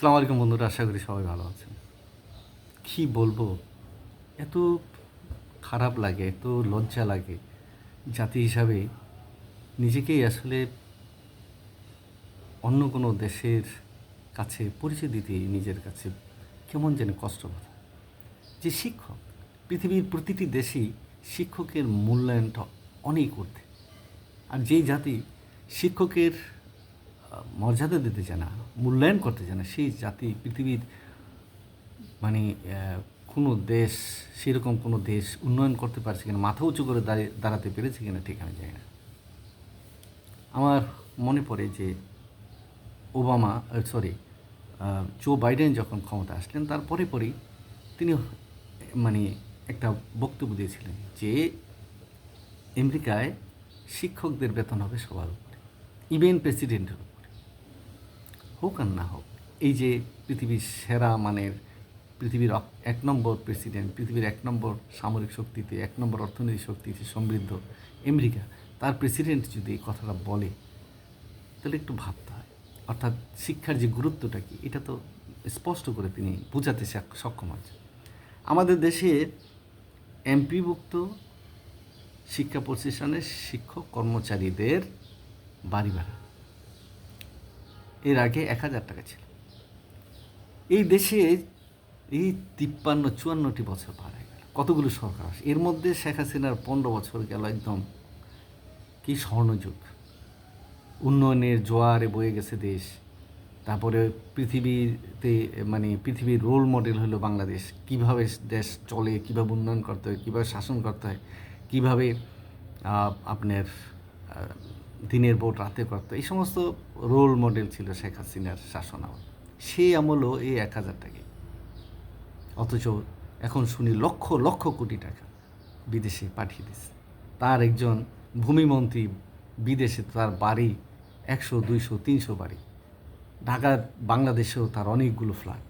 আসসালামু আলাইকুম বন্ধুরা, আশা করি সবাই ভালো আছেন। কি বলব? এত খারাপ লাগে, এত লজ্জা লাগে জাতি হিসাবে নিজেকেই আসলে অন্য কোনো দেশের কাছে পরিচয় দিতে, নিজের কাছে কেমন যেন কষ্ট কথা যে শিক্ষক, পৃথিবীর প্রতিটি দেশেই শিক্ষকের মূল্যায়নটা অনেক ঊর্ধ্বে। আর যেই জাতি শিক্ষকের মর্যাদা দিতে চায় না, মূল্যায়ন করতে চায় না, সেই জাতি, পৃথিবীর মানে কোনো দেশ, সেরকম কোনো দেশ উন্নয়ন করতে পারছে কিনা, মাথা উঁচু করে দাঁড়িয়ে, দাঁড়াতে পেরেছে কিনা ঠিক আমি জানি না। আমার মনে পড়ে যে ওবামা সরি জো বাইডেন যখন ক্ষমতা আসলেন তারপরে পরেই তিনি মানে একটা বক্তব্য দিয়েছিলেন যে আমেরিকায় শিক্ষকদের বেতন হবে সবার উপরে। ইভেন প্রেসিডেন্টের হোক আর না হোক, এই যে পৃথিবীর সেরা মানের, পৃথিবীর এক নম্বর প্রেসিডেন্ট, পৃথিবীর এক নম্বর সামরিক শক্তিতে, এক নম্বর অর্থনৈতিক শক্তিতে সমৃদ্ধ আমেরিকা, তার প্রেসিডেন্ট যদি এই কথাটা বলে, তাহলে একটু ভাবতে হয়। অর্থাৎ শিক্ষার যে গুরুত্বটা কি, এটা তো স্পষ্ট করে তিনি বোঝাতে সক্ষম হয়েছে আমাদের দেশে এমপিভুক্ত শিক্ষা প্রতিষ্ঠানের শিক্ষক কর্মচারীদের বাড়ি ভাড়া। এর আগে এক হাজার টাকা ছিল। এই দেশে এই তিপ্পান্ন, চুয়ান্নটি বছর পার হয়ে গেল। কতগুলো সরকার আসে? এর মধ্যে শেখ হাসিনার পনেরো বছর গেল একদম কি স্বর্ণযুগ। উন্নয়নের জোয়ারে বয়ে গেছে দেশ। তারপরে পৃথিবীতে মানে পৃথিবীর রোল মডেল হলো বাংলাদেশ। কীভাবে দেশ চলে, কীভাবে উন্নয়ন করতে হয়, কীভাবে শাসন করতে হয়, কীভাবে আপনার দিনের ভোট রাতে করতে এই সমস্ত রোল মডেল ছিল শেখ হাসিনার শাসন আমল। সেই আমলও এই এক হাজার টাকা অথচ এখন শুনি লক্ষ লক্ষ কোটি টাকা বিদেশে পাঠিয়ে দিচ্ছে তার একজন ভূমিমন্ত্রী বিদেশে তার বাড়ি একশো, দুইশো, তিনশো বাড়ি। ঢাকা বাংলাদেশেও তার অনেকগুলো ফ্ল্যাট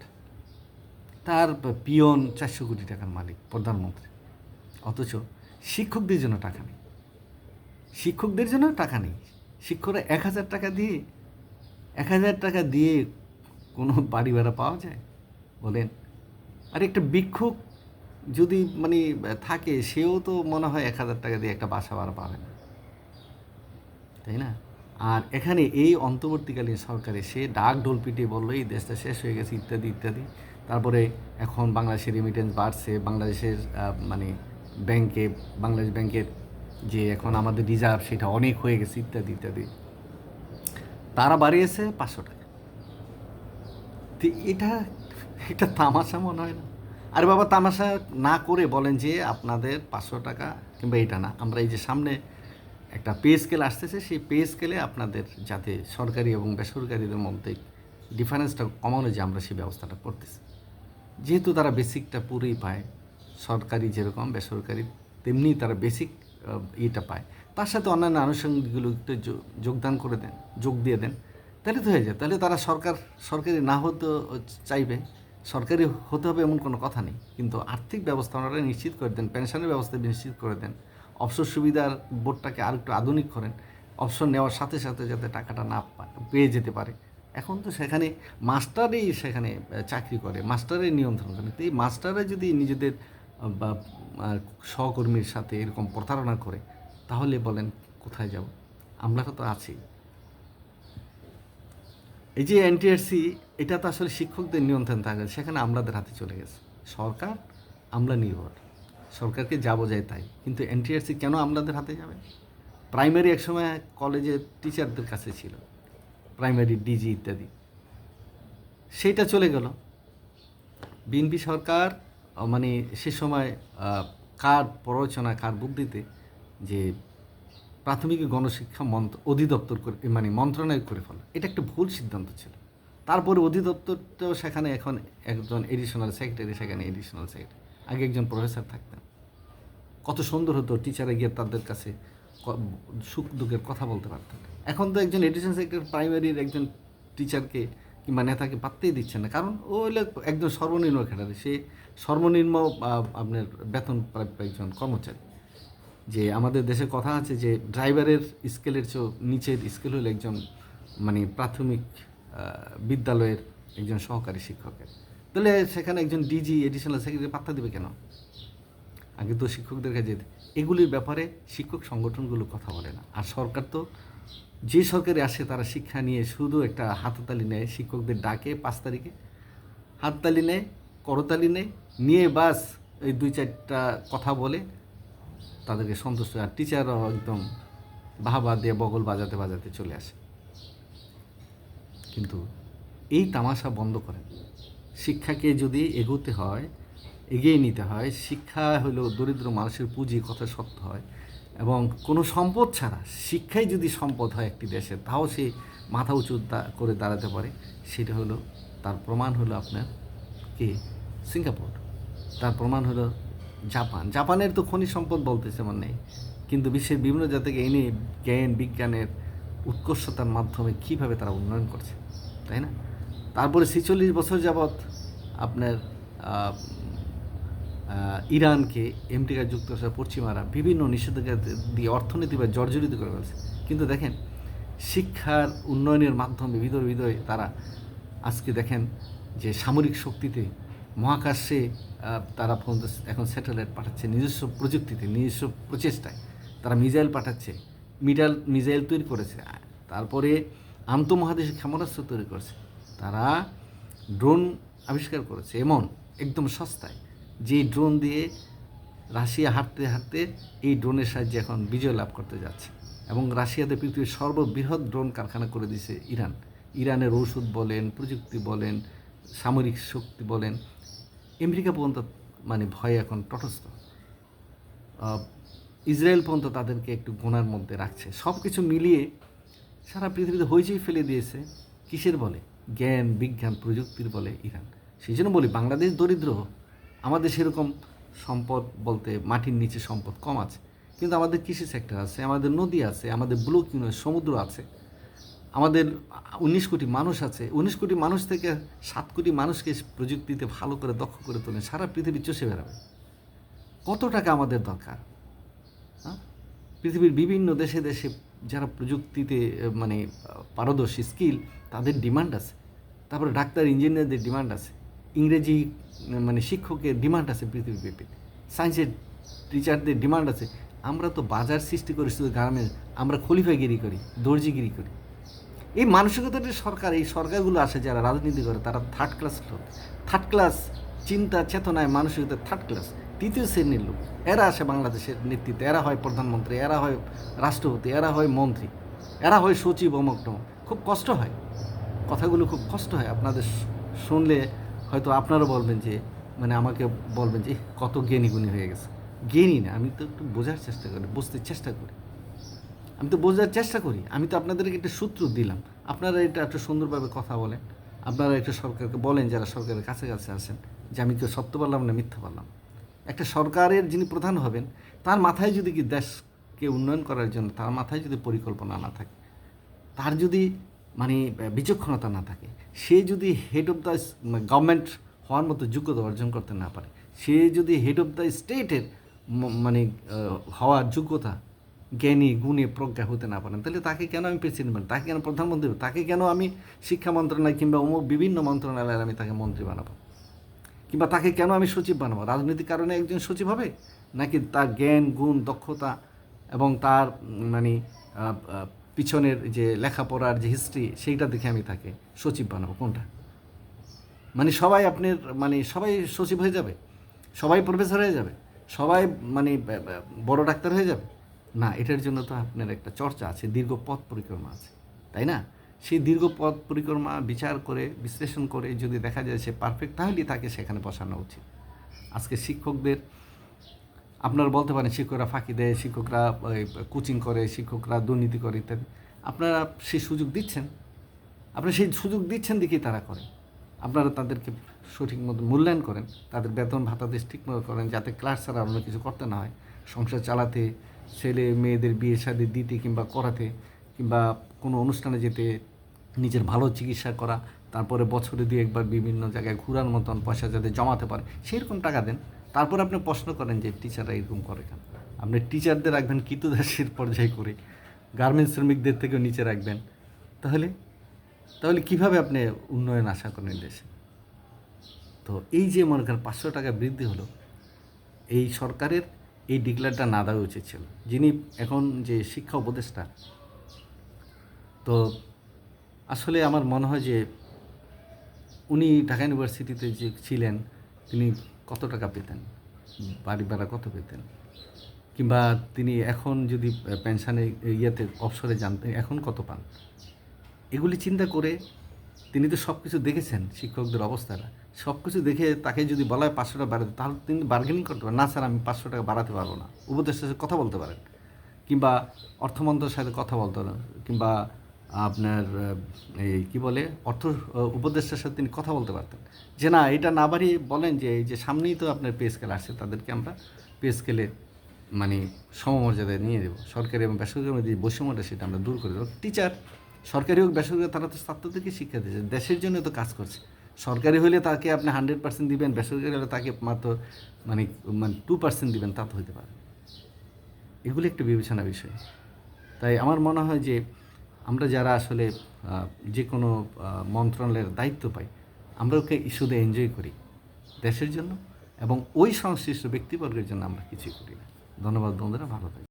তার পিয়ন চারশো কোটি টাকার মালিক প্রধানমন্ত্রী। অথচ শিক্ষকদের জন্য টাকা নেই। শিক্ষকদের জন্য টাকা নেই। শিক্ষকরা এক হাজার টাকা দিয়ে, এক হাজার টাকা দিয়ে কোনো বাড়ি ভাড়া পাওয়া যায়? বলেন। আর একটা ভিক্ষুক যদি মানে থাকে, সেও তো মনে হয় এক হাজার টাকা দিয়ে একটা বাসা ভাড়া পাবে না। তাই না? আর এখানে এই অন্তর্বর্তীকালীন সরকারে সে ডাক ঢোল পিটিয়ে বলল, এই দেশটা শেষ হয়ে গেছে, ইত্যাদি ইত্যাদি। তারপরে এখন বাংলাদেশের রেমিটেন্স বাড়ছে, বাংলাদেশের মানে ব্যাংকে, বাংলাদেশ ব্যাংকের যে এখন আমাদের রিজার্ভ সেটা অনেক হয়ে গেছে, ইত্যাদি ইত্যাদি। তারা বাড়িয়েছে পাঁচশো টাকা। তো এটা এটা তামাশা মনে হয় না। আরে বাবা, তামাশা না করে বলেন যে আপনাদের পাঁচশো টাকা কিংবা এটা না। আমরা এই যে সামনে একটা পে স্কেল আসতেছে, সেই পে স্কেলে আপনাদের যাতে সরকারি এবং বেসরকারিদের মধ্যে ডিফারেন্সটা কমানো যে আমরা সেই ব্যবস্থাটা করতেছি। যেহেতু তারা বেসিকটা পুরোই পায়, সরকারি যেরকম, বেসরকারি, তেমনি তারা বেসিক ইয়েটা পায়। তার সাথে অন্যান্য আনুষঙ্গিকগুলো একটু যোগদান করে দেন, যোগ দিয়ে দেন। তাহলে তো হয়ে যায়। তাহলে তারা সরকার, সরকারি না হতে চাইবে, সরকারি হতে হবে এমন কোনো কথা নেই। কিন্তু আর্থিক ব্যবস্থা ওনারা নিশ্চিত করে দেন, পেনশনের ব্যবস্থা নিশ্চিত করে দেন। অবসর সুবিধার বোর্ডটাকে আর একটু আধুনিক করেন। অবসর নেওয়ার সাথে সাথে যাতে টাকাটা না পেয়ে যেতে পারে। এখন তো সেখানে মাস্টারই সেখানে চাকরি করে, মাস্টারের নিয়ন্ত্রণ করে। তো এই মাস্টাররা যদি নিজেদের বা সহকর্মীর সাথে এরকম প্রতারণা করে, তাহলে বলেন কোথায় যাব? আমরা তো আছি। এই যে এনটিআরসি এটা তো আসলে শিক্ষকদের নিয়ন্ত্রণ থাকে, সেখানে আমলাদের হাতে চলে গেছে। সরকার আমলা নির্ভর। সরকারকে যা বোঝায় তাই। কিন্তু এনটিআরসি কেন আমলাদের হাতে যাবে? প্রাইমারি একসময় কলেজে টিচারদের কাছে ছিল, প্রাইমারি ডিজি ইত্যাদি। সেইটা চলে গেল। বিএনপি সরকার মানে সে সময় কার প্ররোচনা, কার বুদ্ধিতে যে প্রাথমিক গণশিক্ষা মন্ত্র, অধিদপ্তর করে মানে মন্ত্রণালয় করে ফেলো। এটা একটা ভুল সিদ্ধান্ত ছিল। তারপরে অধিদপ্তরটাও সেখানে এখন একজন এডিশনাল সেক্রেটারি সেখানে এডিশনাল সেক্রেটারি আগে একজন প্রফেসর থাকতেন। কত সুন্দর হতো টিচারে গিয়ে তাদের কাছে সুখ দুঃখের কথা বলতে পারতেন। এখন তো একজন এডিশন সেক্রেটারি প্রাইমারির একজন টিচারকে কিংবা নেতাকে পাত্তেই দিচ্ছে না। কারণ ও হলো একজন সর্বনিম্ন খেলাড়ি। সে সর্বনিম্ন আপনার বেতন একজন কর্মচারী। যে আমাদের দেশে কথা আছে যে ড্রাইভারের স্কেলের চেয়েও নিচের স্কেল হলো একজন মানে প্রাথমিক বিদ্যালয়ের একজন সহকারী শিক্ষকের। তাহলে সেখানে একজন ডিজি এডিশনাল সেক্রেটারি পাত্তা দেবে কেন? আগে তো শিক্ষকদের কাছে এগুলির ব্যাপারে শিক্ষক সংগঠনগুলো কথা বলে না। আর সরকার তো যে সরকারে আসে তারা শিক্ষা নিয়ে শুধু একটা হাততালি নেয়, শিক্ষকদের ডাকে পাঁচ তারিখে। হাততালি নেয়, করতালি নেয়, নিয়ে বাস এই দুই চারটা কথা বলে তাদেরকে সন্তুষ্ট। আর টিচাররাও একদম বাহাবা দিয়ে বগল বাজাতে বাজাতে চলে আসে। কিন্তু এই তামাশা বন্ধ করেন। শিক্ষাকে যদি এগোতে হয়, এগিয়ে নিতে হয়, শিক্ষা হলো দরিদ্র মানুষের পুঁজি, কথা সত্য হয়। এবং কোনো সম্পদ ছাড়া, শিক্ষাই যদি সম্পদ হয় একটি দেশের তাও সে মাথা উঁচু করে দাঁড়াতে পারে। সেটা হলো, তার প্রমাণ হলো আপনার কে? সিঙ্গাপুর। তার প্রমাণ হলো জাপান। জাপানের তো খনিজ সম্পদ বলতে যেমন নেই। কিন্তু বিশ্বের বিভিন্ন জাতিকে এনে জ্ঞান, বিজ্ঞানের উৎকর্ষতার মাধ্যমে কীভাবে তারা উন্নয়ন করছে, তাই না? তারপরে ছেচল্লিশ বছর যাবৎ আপনার ইরানকে আমেরিকা যুক্তরাষ্ট্র পশ্চিমারা বিভিন্ন নিষেধাজ্ঞা দিয়ে অর্থনীতি বা জর্জরিত করে ফেলছে। কিন্তু দেখেন, শিক্ষার উন্নয়নের মাধ্যমে ভিতরে ভিতরে তারা আজকে দেখেন যে সামরিক শক্তিতে মহাকাশে তারা এখন স্যাটেলাইট পাঠাচ্ছে নিজস্ব প্রযুক্তিতে, নিজস্ব প্রচেষ্টায়। তারা মিজাইল পাঠাচ্ছে মিডাল মিজাইল তৈরি করেছে। তারপরে আন্তঃমহাদেশিক ক্ষেপণাস্ত্র তৈরি করেছে। তারা ড্রোন আবিষ্কার করেছে, এমন, একদম সস্তায়। যে ড্রোন দিয়ে রাশিয়া হাঁটতে হাঁটতে এই ড্রোনের সাহায্যে এখন বিজয় লাভ করতে যাচ্ছে এবং রাশিয়াতে পৃথিবীর সর্ববৃহৎ ড্রোন কারখানা করে দিয়েছে ইরান। ইরানের ঔষধ বলেন, প্রযুক্তি বলেন, সামরিক শক্তি বলেন। আমেরিকা পর্যন্ত মানে ভয়ে এখন তটস্থ। ইসরায়েল পর্যন্ত তাদেরকে একটু গোনার মধ্যে রাখছে। সব কিছু মিলিয়ে সারা পৃথিবীতে হইচই ফেলে দিয়েছে কিসের বলে? জ্ঞান, বিজ্ঞান, প্রযুক্তির বলে ইরান। সেই জন্য বলি, বাংলাদেশ দরিদ্র আমাদের সেরকম সম্পদ বলতে মাটির নিচে সম্পদ কম আছে। কিন্তু আমাদের কৃষি সেক্টর আছে, আমাদের নদী আছে, আমাদের ব্লু কিউনের সমুদ্র আছে। আমাদের উনিশ কোটি মানুষ আছে। উনিশ কোটি মানুষ থেকে সাত কোটি মানুষকে প্রযুক্তিতে ভালো করে, দক্ষ করে তোলে, সারা পৃথিবী চষে বেড়াবে। কত টাকা আমাদের দরকার? হ্যাঁ? পৃথিবীর বিভিন্ন দেশে দেশে যারা প্রযুক্তিতে মানে পারদর্শী স্কিল তাদের ডিমান্ড আছে। তারপরে ডাক্তার ইঞ্জিনিয়ারদের ডিমান্ড আছে। ইংরেজি মানে শিক্ষকের ডিমান্ড আছে পৃথিবীব্যাপী সায়েন্সের টিচারদের ডিমান্ড আছে। আমরা তো বাজার সৃষ্টি করি, শুধু গার্মেন্টস আমরা খলিফাগিরি করি, দর্জিগিরি করি। এই মানসিকতাটা সরকার, এই সরকারগুলো আসে যারা রাজনীতি করে, তারা থার্ড ক্লাস লোক। থার্ড ক্লাস চিন্তা, চেতনায় মানসিকতা থার্ড ক্লাস তৃতীয় শ্রেণির লোক। এরা আসে বাংলাদেশের নেতৃত্বে। এরা হয় প্রধানমন্ত্রী, এরা হয় রাষ্ট্রপতি, এরা হয় মন্ত্রী। এরা হয় সচিব অমুক খুব কষ্ট হয়। কথাগুলো খুব কষ্ট হয়। আপনাদের শুনলে হয়তো আপনারা বলবেন যে মানে আমাকে বলবেন যে কত জ্ঞানী গুণী হয়ে গেছে। জ্ঞানী না, আমি তো একটু বোঝার চেষ্টা করি, বুঝতে চেষ্টা করি। আমি তো বোঝার চেষ্টা করি, আমি তো আপনাদেরকে একটা সূত্র দিলাম। আপনারা এটা একটু সুন্দরভাবে কথা বলেন। আপনারা একটা সরকারকে বলেন, যারা সরকারের কাছে কাছে আছেন, যে, আমি কেউ সত্য বললাম না, মিথ্যা বললাম। একটা সরকারের যিনি প্রধান হবেন, তার মাথায় যদি কি দেশকে উন্নয়ন করার জন্য, তার মাথায় যদি পরিকল্পনা না থাকে, তার যদি মানে বিচক্ষণতা না থাকে সে যদি হেড অফ দ্য গভর্নমেন্ট হওয়ার মতো যোগ্যতা অর্জন করতে না পারে, সে যদি হেড অফ দ্য স্টেটের মানে হওয়ার যোগ্যতা, জ্ঞানী, গুণে, প্রজ্ঞা হতে না পারেন, তাহলে তাকে কেন আমি প্রেসিডেন্ট বানাবো? তাকে কেন প্রধানমন্ত্রী? তাকে কেন আমি শিক্ষা মন্ত্রণালয় কিংবা অমুক বিভিন্ন মন্ত্রণালয়ের আমি তাকে মন্ত্রী বানাবো? কিংবা তাকে কেন আমি সচিব বানাবো? রাজনৈতিক কারণে একজন সচিব হবে? নাকি তার জ্ঞান, গুণ, দক্ষতা এবং তার মানে পিছনের যে লেখাপড়ার যে হিস্ট্রি সেইটা দেখে আমি তাকে সচিব বানাবো। কোনটা? মানে সবাই আপনার মানে সবাই সচিব হয়ে যাবে? সবাই প্রফেসর হয়ে যাবে? সবাই মানে বড় ডাক্তার হয়ে যাবে? না, এটার জন্য তো আপনার একটা চর্চা আছে, দীর্ঘ পথ পরিক্রমা আছে। তাই না? সেই দীর্ঘ পথ পরিক্রমা বিচার করে, বিশ্লেষণ করে যদি দেখা যায় সে পারফেক্ট তাহলেই তাকে সেখানে বসানো উচিত। আজকে শিক্ষকদের আপনারা বলতে পারেন শিক্ষকরা ফাঁকি দেয়, শিক্ষকরা কোচিং করে, শিক্ষকরা দুর্নীতি করে ইত্যাদি। আপনারা সেই সুযোগ দিচ্ছেন। আপনারা সেই সুযোগ দিচ্ছেন দেখেই তারা করে আপনারা তাদেরকে সঠিক মতো মূল্যায়ন করেন, তাদের বেতন ভাতা দিয়ে ঠিক মতো করেন যাতে ক্লাস ছাড়া অন্য কিছু করতে না হয়। সংসার চালাতে, ছেলে মেয়েদের বিয়ে শাদি দিতে কিংবা করাতে কিংবা কোনো অনুষ্ঠানে যেতে, নিজের ভালো চিকিৎসা করা, তারপরে বছরে দুই একবার বিভিন্ন জায়গায় ঘোরার মতন পয়সা যাতে জমাতে পারে, সেরকম টাকা দেন। তারপর আপনি প্রশ্ন করেন যে টিচাররা এরকম করে কেন? আপনি টিচারদের রাখবেন কৃতদাসের পর্যায়ে করে, গার্মেন্টস শ্রমিকদের থেকেও নিচে রাখবেন। তাহলে তাহলে কীভাবে আপনি উন্নয়ন আশা করেন দেশে? তো এই যে মনে করেন পাঁচশো টাকা বৃদ্ধি হলো, এই সরকারের এই ডিক্লারটা না দেওয়া উচিত ছিল। যিনি এখন যে শিক্ষা উপদেষ্টা, তো আসলে আমার মনে হয় যে উনি ঢাকা ইউনিভার্সিটিতে যে ছিলেন, তিনি কত টাকা পেতেন? বাড়ি ভাড়া কত পেতেন? কিংবা তিনি এখন যদি পেনশনে ইয়েতে অবসরে জানতেন এখন কত পান? এগুলি চিন্তা করে তিনি তো সব কিছু দেখেছেন, শিক্ষকদের অবস্থাটা সব কিছু দেখে তাকে যদি বলা হয় পাঁচশো টাকা বাড়াতে, তাহলে তিনি বার্গেনিং করতে পারেন। না স্যার, আমি পাঁচশো টাকা বাড়াতে পারব না। উপদেষ্টার সাথে কথা বলতে পারেন। কিংবা অর্থমন্ত্রের সাথে কথা বলতে পারেন। কিংবা আপনার এই কী বলে, অর্থ উপদেষ্টার সাথে তিনি কথা বলতে পারতেন। যে না, এটা না বাড়িয়ে বলেন যে এই যে সামনেই তো আপনার পে স্কেল আসছে, তাদেরকে আমরা পে স্কেলে মানে সমমর্যাদায় নিয়ে দেবো। সরকারি এবং বেসরকারি যে বৈষম্যটা সেটা আমরা দূর করে দেবো। টিচার, সরকারি হোক, বেসরকারি তারা তো ছাত্রদেরকে শিক্ষা দিচ্ছে দেশের জন্য তো কাজ করছে। সরকারি হলে তাকে আপনি হান্ড্রেড পার্সেন্ট দিবেন, বেসরকারি হলে তাকে মাত্র মানে মানে টু পার্সেন্ট দিবেন, তা তো হইতে পারে। এগুলো একটু বিবেচনা বিষয়। তাই আমার মনে হয় যে আমরা যারা আসলে যে কোনো মন্ত্রণালয়ের দায়িত্ব পাই, আমরা ওকে শুধু এনজয় করি দেশের জন্য এবং ওই সংশ্লিষ্ট ব্যক্তিবর্গের জন্য আমরা কিছুই করি না। ধন্যবাদ বন্ধুরা, ভালো থাকবেন।